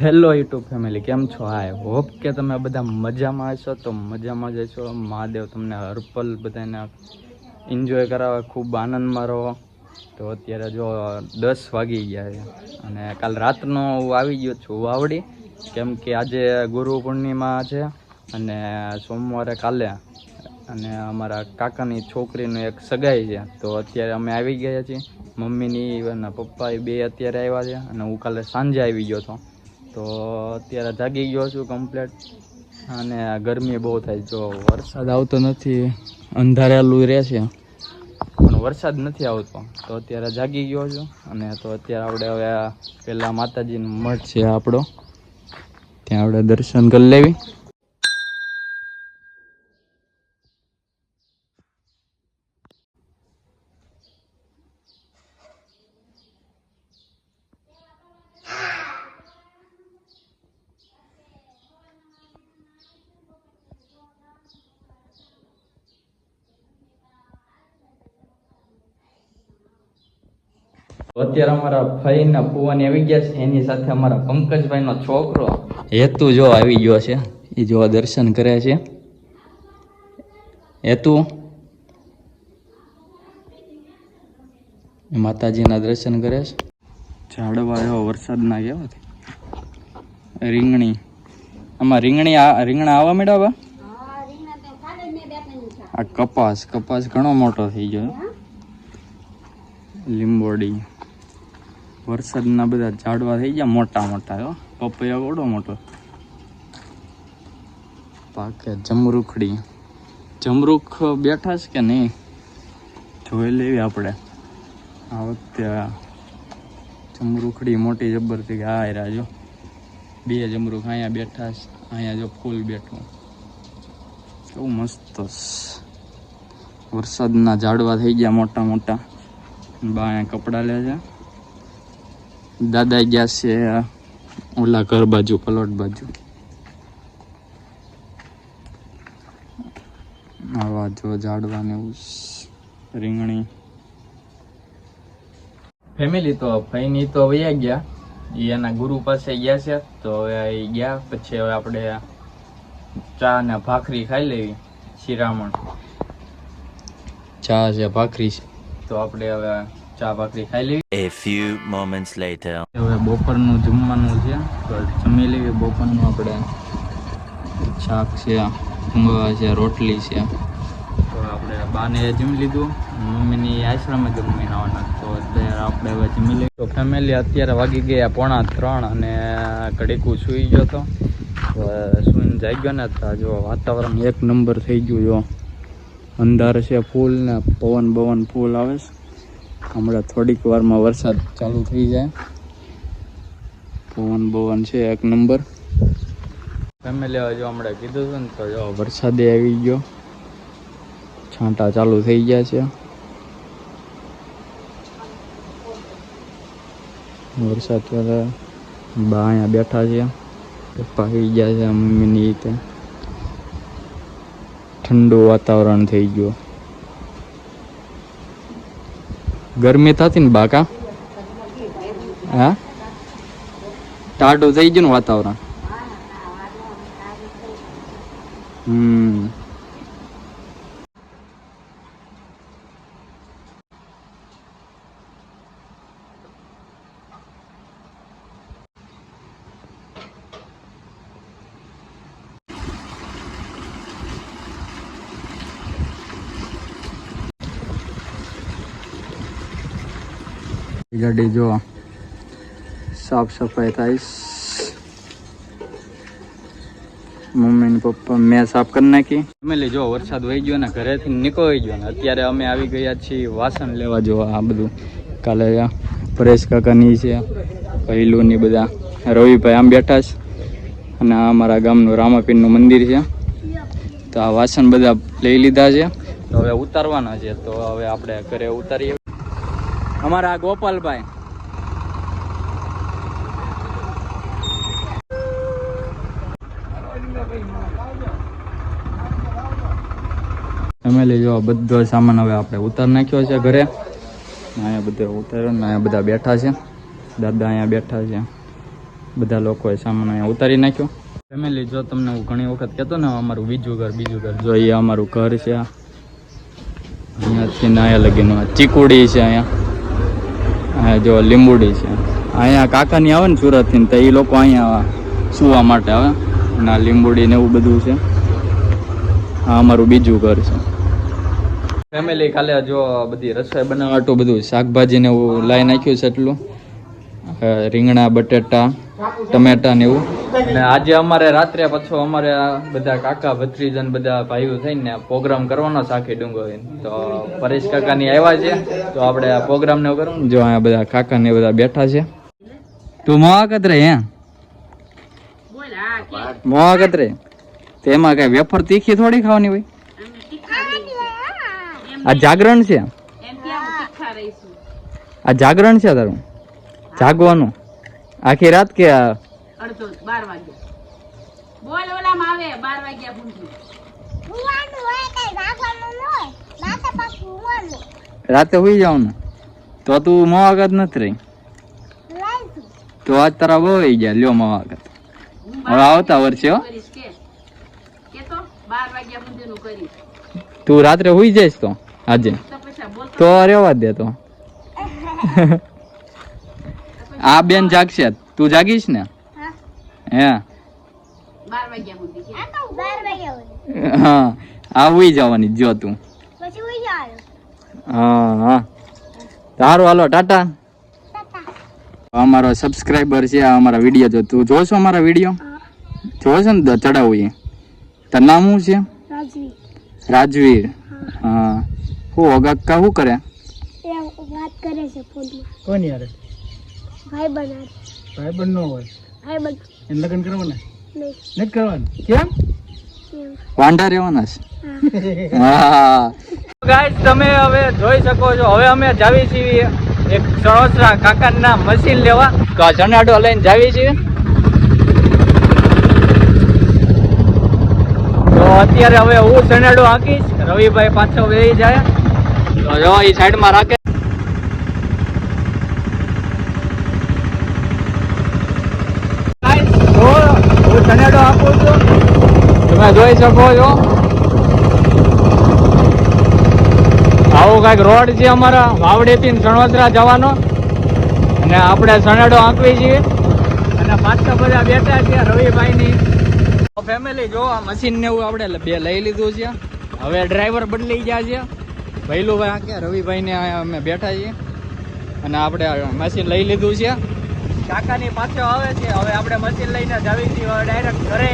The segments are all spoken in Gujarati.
હેલો યુટ્યુબ ફેમિલી કેમ છો? આઈ હોપ કે તમે બધા મજામાં હશો. તો મજામાં જ હશો. મહાદેવ તમને હરપલ બધાને એન્જોય કરાવે, ખૂબ આનંદમાં રહો. તો અત્યારે જો દસ વાગી ગયા છે અને કાલ રાતનો હું આવી ગયો છું વાવડી. કેમ કે આજે ગુરુ પૂર્ણિમા છે અને સોમવારે કાલે અને અમારા કાકાની છોકરીનું એક સગાઈ છે. તો અત્યારે અમે આવી ગયા છીએ. મમ્મીની અને પપ્પા એ બે અત્યારે આવ્યા છે અને હું કાલે સાંજે આવી ગયો હતો તો અત્યારે જાગી ગયો છું કમ્પ્લેટ અને ગરમી બહુ થાય જો વરસાદ આવતો નથી. અંધારેલું રહે છે. પણ વરસાદ નથી આવતો. તો અત્યારે જાગી ગયો છું. અને તો અત્યારે આપણે હવે પેલા માતાજીનો મઠ છે આપણો. ત્યાં આપણે દર્શન કરી લેવી. અત્યારે અમારા ભાઈના ફુવાની આવી ગયા છે. એની સાથે અમારા પંકજભાઈનો છોકરો હેતુ જો આવી ગયો છે. એ જો દર્શન કરે છે. હેતુ માતાજીના દર્શન કરે છે. ઝાડવા એવો વરસાદના કેવા રીંગણી. આમાં રીંગણી રીંગણા આવવા માંડ્યા આ કપાસ કપાસ ઘણો મોટો થઈ ગયો. લીંબોડી. વરસાદના બધા ઝાડવા થઈ ગયા, મોટા મોટા, હો. પપૈયા ઓડો મોટો. પાકે જમરૂખડી. જમરૂખ બેઠા છે કે નહીં? જોઈ લેવી આપણે. આ વખતે જમરૂખડી મોટી જબ્બર થઈ આ રાજો બે જમરૂખ અહીંયા બેઠા છે. અહીંયા જો ફૂલ બેઠું. કેવું મસ્ત વરસાદના ઝાડવા થઈ ગયા મોટા મોટા. બા અહીંયા કપડાં લે છે. દાદા ગયા છે ઓલા ઘર બાજુ પલોટ બાજુ. આવા જો ઝાડવા ને એવું સ- રીંગણી. ફેમિલી તો ભાઈની તો વયા ગયા. એના ગુરુ પાસે ગયા છે તો હવે ગયા. પછી હવે આપણે ચા ને ભાખરી ખાઈ લેવી શિરામણ. ચા છે ભાખરી છે. તો આપણે હવે ચા ભાખરી ખાઈ લેવી. A few moments later. હવે બપોરનું જમવાનું છે. તો જમી લેવી. બપોરનું આપણે શાક છે ભૂંગળા છે રોટલી છે. તો આપણે બાને જમી લીધું. મમ્મીની આશ્રમે જમીને આવવાના. તો અત્યારે આપણે હવે જમી લઈએ તો ફેમિલી અત્યારે વાગી ગયા પોણા ત્રણ અને ઘડીકું સૂઈ ગયો હતો તો સૂઈને જાગ્યો ને તો જો વાતાવરણ એક નંબર થઈ ગયું જો. અંધાર છે ફૂલ ને પવન બવન ફૂલ આવે છે. હમણાં થોડીક વારમાં વરસાદ ચાલુ થઈ જાય. પવન બવન છે એક નંબર. તમે લેવા જો હમણાં કીધું હતું ને, તો જો વરસાદે આવી ગયો. છાંટા ચાલુ થઈ ગયા છે. વરસાદ બા અહીંયા બેઠા છે. પપ્પા આવી ગયા છે મમ્મીની રીતે. ઠંડુ વાતાવરણ થઈ ગયું. ગરમી થતી ને બાકા? હા? ટાઢું થઈ ગયું ને વાતાવરણ? હમ. ગાડી જો સાફ સફાઈ થાય. મમ્મી ને પપ્પા મેં સાફ કરી નાખી. ફેમિલી જો વરસાદ વહી ગયો ને ઘરેથી નીકળી ગયો ને. અત્યારે અમે આવી ગયા છીએ વાસણ લેવા જો આ બધું. કાલે પરેશ કાકાની છે પહેલું ની બધા. રવિભાઈ આમ બેઠા છે. અને આ અમારા ગામનું રામાપીરનું મંદિર છે. તો આ વાસણ બધા લઈ લીધા છે. તો હવે ઉતારવાના છે. તો હવે આપણે ઘરે ઉતારીએ. અમારા ગોપાલભાઈ. ફેમિલી જો બધો સામાન હવે આપણે ઉતાર નાખ્યો છે ઘરે. અહીંયા બધે ઉતાર્યો ને અહીંયા બધા બેઠા છે. દાદા અહીંયા બેઠા છે. બધા લોકોએ સામાન અહીંયા ઉતારી નાખ્યો. ફેમિલી જો તમને હું ઘણી વખત કહેતો ને, અમારું બીજું ઘર બીજું ઘર. જો અમારું ઘર છે. અહીંયાથી નાયા લગીનું ચીકુડી છે અહીંયા. હા, જો લીંબુડી છે. અહીંયા કાકાની આવે ને સુરતથી તો એ લોકો અહીંયા સુવા માટે આવે. અને આ લીંબુડી ને એવું બધું છે. આ અમારું બીજું ઘર છે. ફેમિલી કાલે જો બધી રસોઈ બનાવવા આટલું બધું શાકભાજી ને એવું લાવી નાખ્યું છે એટલું. રીંગણા, બટેટા ટમેટા ને એવું? અને આજે અમારે રાત્રે પાછો અમારે બધા કાકા ભત્રીજન બધા ભાઈઓ થઈને પ્રોગ્રામ કરવાનો સાખી ડુંગો તો પરેશ કાકા ની આવ્યા છે. તો આપણે આ પ્રોગ્રામ ને એવું જો અહીંયા બધા કાકા ને બધા બેઠા છે. તું મોવાકત રે હે? મોવાકત રે. તેમાં કઈ વેફર તીખી થોડી ખાવાની હોય? આ જાગરણ છે. આ જાગરણ છે તારું? જાગવાનું? આખી રાત કે અડધો બાર વાગ્યા. બોલ ઓલામાં આવે બાર વાગ્યા પૂંછી રાતે હોઈ જવાનું? તો તું મવાગત નથી રહી. તો. આજ તારા બહુ આવી ગયા લ્યો મવાગત હવે આવતા વર્ષે હો. તો રાત્રે હોઈ જઈશ તો આજે. તો પછી બોલ તો. રેવા દે તો. આ બેન જાગશે. તું જાગીશ ને? હે. હા? આ જવાની જો તું. હા હા. સારું હાલો ટાટા. અમારો સબસ્ક્રાઈબર છે આ અમારા વીડિયો જો તું જોશો અમારા વીડિયો જોશો ને ચડાવું એ. તારું નામ શું છે? રાજવીર. હા. હું. અગાકા શું કરે? વાત કરે છે ફોનમાં. કોણ યાર ભાઈ બનાવે ભાઈ બંધ ન હોય. ભાઈ બન એને લગ્ન કરવાના? નહીં. કરવાનું. કેમ. વાંઢા રહેવાના છે. હા. ગાઈસ તમે હવે જોઈ શકો છો. હવે અમે જાવી છીએ એક સણોસરા કાકાના મશીન લેવા. તો જનાડો લઈને જાવી છીએ. તો અત્યારે હવે હું સનાડો હાંકીશ. રવિભાઈ પાછો વેઈ જાય. તો જો એ સાઈડમાં રાખે Guys, જો હું સનેડો આપું છું. તમે જોઈ શકો છો. આવો કાંઈક રોડ છે અમારા વાવડેથી ને સણોસરા જવાનો. અને આપણે સનેડો આંકવી છીએ. અને પાછા બધા બેઠા છે રવિભાઈની. ફેમિલી જો આ મશીન ને એવું આપણે બે લઈ લીધું છે. હવે ડ્રાઈવર બદલી ગયા છે. ભૈલુભાઈ આંક્યા રવિભાઈને અમે બેઠા છીએ. અને આપણે મશીન લઈ લીધું છે. કાકાની પાછળ આવે છે. હવે આપણે મશીન લઈને જાવી છીએ ડાયરેક્ટ ઘરે.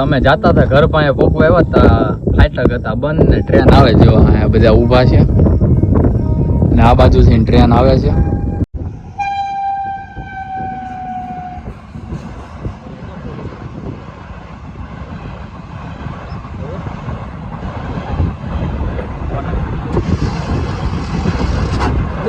અમે જાતા હતા ઘર પાસે પોકવા આવ્યા હતા. ફાટક હતા બંધ ને ટ્રેન આવે જો બધા ઊભા છે. ને આ બાજુથી ટ્રેન આવે છે.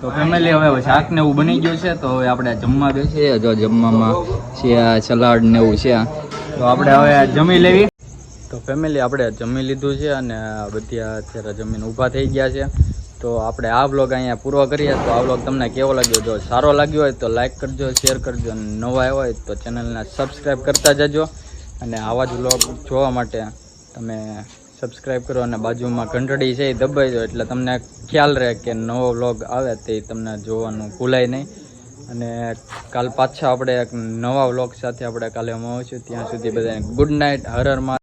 તો ફેમિલી હવે શાક ને એવું બની ગયું છે, તો હવે આપણે જમવા બેસીએ. જો જમવામાં છે આ સલાડ ને એવું છે તો આપણે હવે જમી લેવી. તો ફેમિલી આપણે જમી લીધું છે અને બધી અત્યારે જમીન ઊભા થઈ ગયા છે. તો આપણે આ વ્લોગ અહીંયા પૂરો કરીએ. તો આ વ્લોગ તમને કેવો લાગ્યો? જો સારો લાગ્યો હોય તો લાઇક કરજો શેર કરજો અને નવા હોય તો ચેનલને સબસ્ક્રાઈબ કરતા જજો. અને આવા જ વ્લોગ જોવા માટે તમે સબસ્ક્રાઈબ કરો અને બાજુમાં ઘંટડી છે એ દબાઈ દો એટલે તમને ખ્યાલ રહે કે નવો વ્લોગ આવે તે તમને જોવાનું ભૂલાય નહીં. અને કાલ પાછા આપણે એક નવા વ્લોગ સાથે આપણે કાલે મળીશું. ત્યાં સુધી બધાને ગુડ નાઇટ હર હર મહાદેવ.